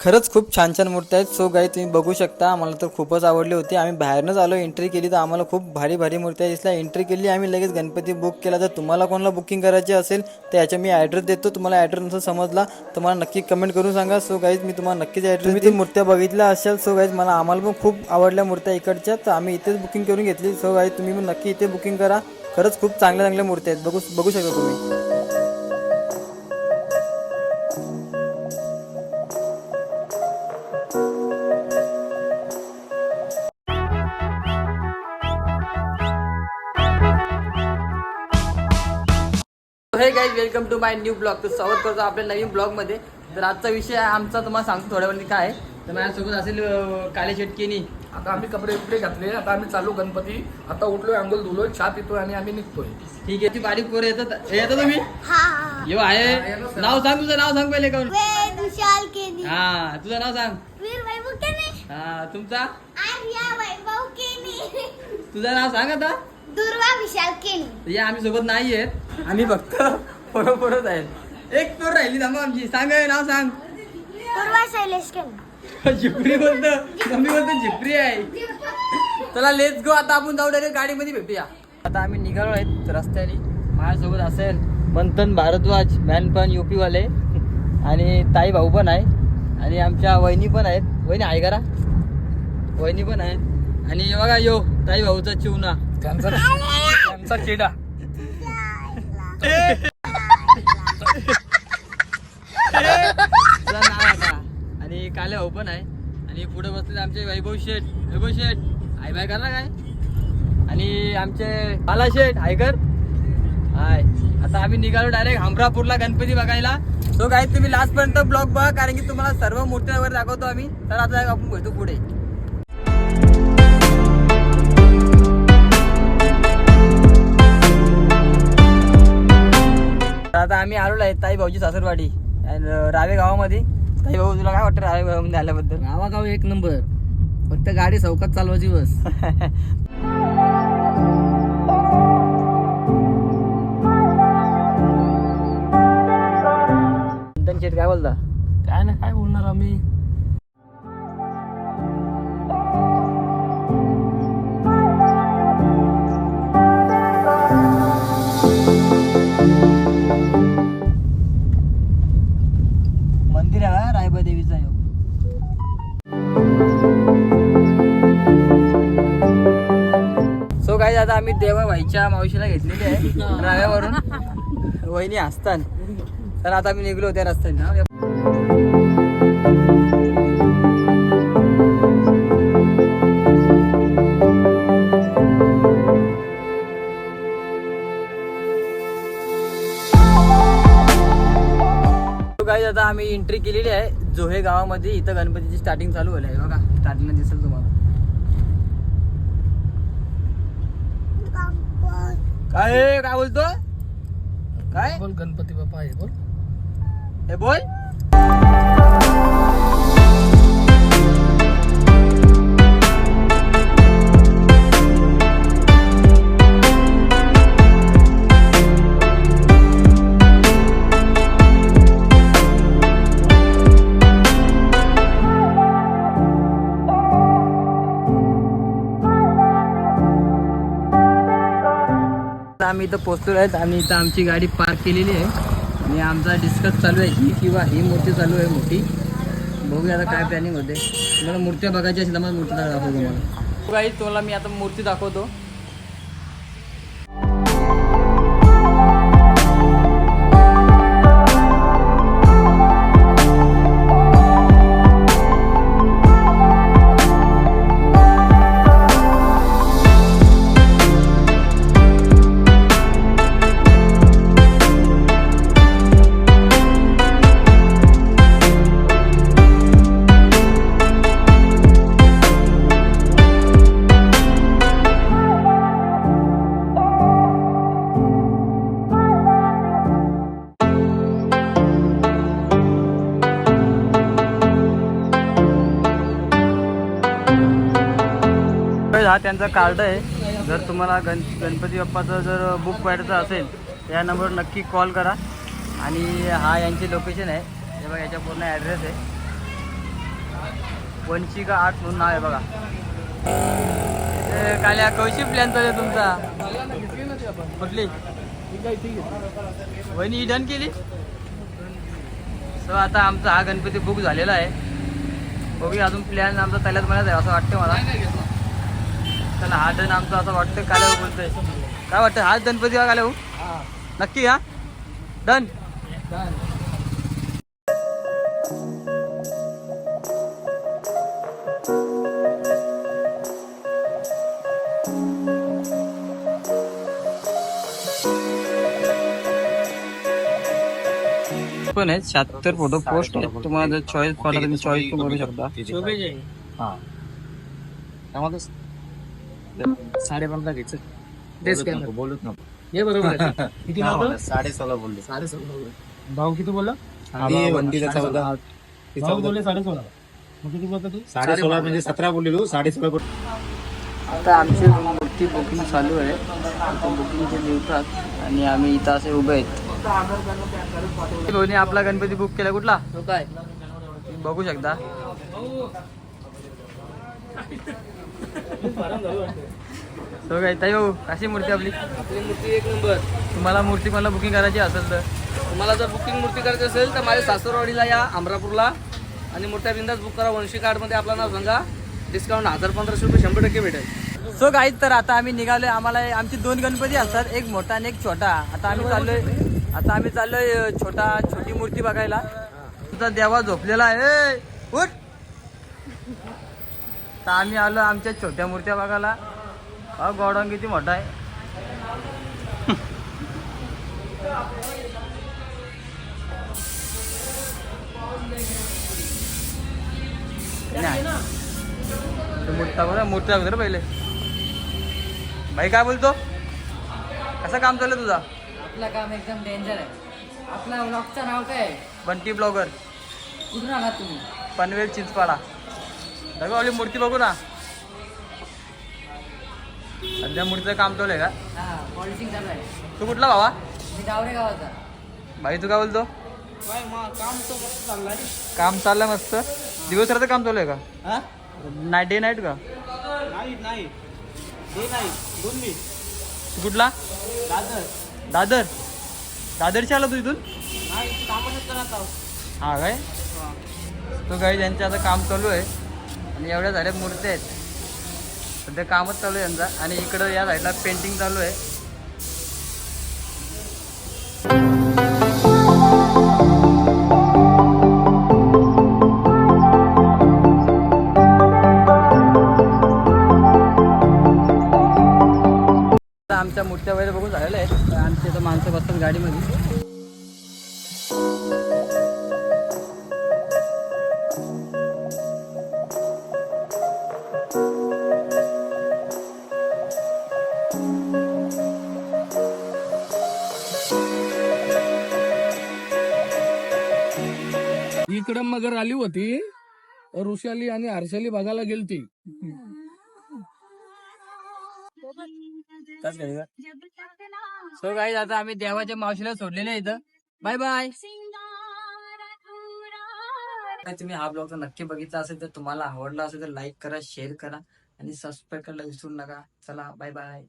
खरंच खूप छान छान मूर्ती आहेत. सो गाई तुम्ही बघू शकता आम्हाला तर खूपच आवडली होती. आम्ही बाहेरनंच आलो एंट्री केली तर आम्हाला खूप भारी भारी मूर्त्या दिसल्या. एंट्री केली आम्ही लगेच गणपती बुक केला. तर तुम्हाला कोणाला बुकिंग करायची असेल तर याच्या मी ॲड्रेस देतो. तुम्हाला ॲड्रेस नसेल समजला तर मला नक्की कमेंट करून सांगा. सो गाईज मी तुम्हाला नक्कीच ॲड्रेस तुम्ही ती मूर्त्या बघितल्या असेल सो गाईज मला आम्हाला पण खूप आवडल्या मूर्त्या इकडच्या. तर आम्ही इथेच बुकिंग करून घेतली. सो गाईज तुम्ही पण नक्की इथे बुकिंग करा. खरंच खूप चांगल्या चांगल्या मूर्त्या आहेत. बघू बघू शकता तुम्ही. Hey guys welcome to my new blog तर स्वागत करतो आपल्या नवीन ब्लॉगमध्ये तर आजचा विषय आहे आमचा तुम्हाला सांगतो थोड्या वेळाने काय आहे. तर माझ्यासोबत असेल काळे शेटकीनी. आता आम्ही कपडे बिपडे घातले आता आम्ही चालू गणपती. आता उठलोय अंघोल धुलोय चहा पितोय आणि आम्ही निघतोय. ठीक आहे ती बारीक पोरं येतात. हे येतं तुम्ही? हा. यो आहे. नाव सांग तुझं नाव सांग पहिले काऊन वेद विशाल केनी. हा तुझं नाव सांग. वीर वैभव केनी. हा तुमचा? आर्या वैभव केनी. तुझं नाव सांग आता. दुर्वा विशाल केनी या आम्ही सोबत नाही आहेत. आम्ही फक्त पोरं पोरच आहेत. एक पोर राहिली थांबा आमची. सांग हे नाव सांग. पूर्वा शैलेश केनी झिपरी बोलतो. मम्मी बोलतो झिपरी आहे. चला लेट्स गो आता आपण जाऊ डायरेक्ट गाडीमध्ये भेटूया. आता आम्ही निघालो आहेत रस्त्याने. माझ्यासोबत असेल मंथन भारद्वाज मॅन पण युपी वाले. आणि ताई भाऊ पण आहे. आणि आमच्या वहिनी पण आहेत. वहिनी आहे करा वहिनी पण आहेत. आणि हे बघा यो ताई भाऊचा चिवना त्यांचा त्यांचा चेडा आणि काले भाऊ पण आहे. आणि पुढे बसले आमचे वैभव शेठ. वैभव शेठ आई बाय करणार काय? आणि आमचे बाला शेठ आयकर हाय. आता आम्ही निघालो डायरेक्ट हमरापूरला गणपती बघायला. तो काय तुम्ही लास्ट पर्यंत ब्लॉग बघा कारण की तुम्हाला सर्व मूर्त्या वगैरे दाखवतो आम्ही. तर आता आपण भेटू पुढे. आता आम्ही आलेलो आहे ताई भाऊची सासरवाडी रावे गावामध्ये. ताई भाऊ तुला काय वाटतं रावे गावामध्ये आल्याबद्दल? गावागाव एक नंबर. फक्त गाडी चौकात चालवायची बस. काय बोलता? काय नाही काय बोलणार आम्ही? आता आम्ही देवा भाईच्या मावशीला घेतलेली आहे राव्यावरून. वहिनी असतात. तर आता आम्ही निघलो त्या रस्त्याने आता आम्ही एंट्री केलेली आहे जोहे गावामध्ये. इथं गणपतीची स्टार्टिंग चालू आहे बघा. स्टार्टिंगला दिसेल तुम्हाला. काय? काय बोलतो काय? बोल गणपती बाप्पा आहे बोल. हे बोल. आम्ही इथं पोहोचलो आहेत आणि इथं आमची गाडी पार्क केलेली आहे. आणि आमचा डिस्कस चालू आहे. ही किंवा ही मूर्ती चालू आहे मोठी. बघूया आता काय प्लॅनिंग होते. मला मूर्त्या बघायची असेल तर मला मूर्ती दाखवतो तुम्हाला. काही तुम्हाला मी आता मूर्ती दाखवतो. हा त्यांचा कार्ड आहे. जर तुम्हाला गण गणपती बाप्पाचं जर बुक करायचं असेल तर या नंबरवर नक्की कॉल करा. आणि हा यांची लोकेशन आहे. हे बघा याच्या पूर्ण ॲड्रेस आहे. वंशिका आठ म्हणून नाव आहे बघा. काल काल्या कौशी प्लॅन चालू आहे तुमचा. म्हटली कुठली? वहिनी ही डन केली? सो आता आमचा हा गणपती बुक झालेला आहे. बघूया अजून प्लॅन आमचा त्यालाच मनात आहे असं वाटतं मला. चला हा डन आमचा असं वाटतं काल्या बोलतोय. काय वाटतं? हाच गणपती का काल्या हा नक्की हा? डन. पण आहेत शहात्तर फोटो पोस्ट आहेत तुम्हाला जर चॉईस पडला तुम्ही चॉईस पण करू शकता. साडे पंधरा घ्यायचं तेच काय बोलत नको. हे बरोबर आहे. किती साडे सोळा बोलले. साडे सोळा भाऊ किती बोलला? वंदीचा चौदा. भाऊ बोलले साडे सोळा. मग किती बोलता तू? साडे सोळा म्हणजे सतरा बोललेलो साडे सोळा बोल आता आमची मूर्ती बुकिंग चालू आहे. आता बुकिंग ते आणि आम्ही इथं असे उभे आहेत. कोणी आपला गणपती बुक केला कुठला? तो काय? तुम्ही बघू शकता. सो काय ताई भाऊ कशी मूर्ती आपली? आपली मूर्ती एक नंबर. तुम्हाला मूर्ती मला बुकिंग करायची असेल तर. तुम्हाला जर बुकिंग मूर्ती करायची असेल तर माझ्या सासरवाडीला या अमरापूरला. आणि मूर्त्या बिंदास बुक करा वंशी कार्डमध्ये आपलं नाव सांगा. डिस्काउंट हजार पंधराशे रुपये शंभर टक्के भेटेल. सो गाईज तर आता आम्ही निघालोय आम्हाला आमचे दोन गणपती असतात एक मोठा आणि एक छोटा. आता आम्ही चाललोय आता आम्ही चाललोय छोटा छोटी मूर्ती बघायला. तुझा देवा झोपलेला आहे. उठ! तर आम्ही आलो आमच्या छोट्या मूर्त्या बघायला. हा गॉडाऊन किती मोठा आहे. नाही. तो मोठा बघा मोठा अगोदर पहिले. भाई काय बोलतो? कसं काम चाललं तुझा? आपलं काम एकदम डेंजर आहे. आपल्या ब्लॉगचं नाव काय बंटी ब्लॉगर. कुठून आलात तुम्ही? पनवेल चिंचपाडा. बघा आपली मूर्ती बघू ना. सध्या मूर्तीचं काम चालू आहे का? हा पॉलिशिंग चालू आहे. तू कुठला भावा? मी गावडे गावाचा. भाई तू काय बोलतो? काम तो चाललाय काम चाललंय मस्त. दिवसराचं काम चालू आहे का? नाईट डे नाईट का? नाही नाही ते नाही दोन मी तू कुठला? दादर. दादर? दादरशी आला तू इथून? नाही कामच करत आहोत हा काय? तो काही त्यांचं आता काम चालू आहे आणि एवढ्या झाल्या मूर्त्या आहेत. सध्या कामच चालू आहे यांचा. आणि इकडं या साईडला पेंटिंग चालू आहे. आमच्या मूर्त्या वगैरे बघून झालेल्या आहेत तर आमच्या इथं माणसं बसतात गाडीमध्ये. इकडं मगर आली होती. ऋषाली आणि हर्षाली बघायला गेलती. सो काही आता आम्ही देवाच्या मावशीला सोडलेले इथं. बाय बाय तुम्ही हा ब्लॉग नक्की बघितला असेल तर तुम्हाला आवडला असेल तर लाईक करा शेअर करा आणि सबस्क्राईब करायला विसरू नका. चला बाय बाय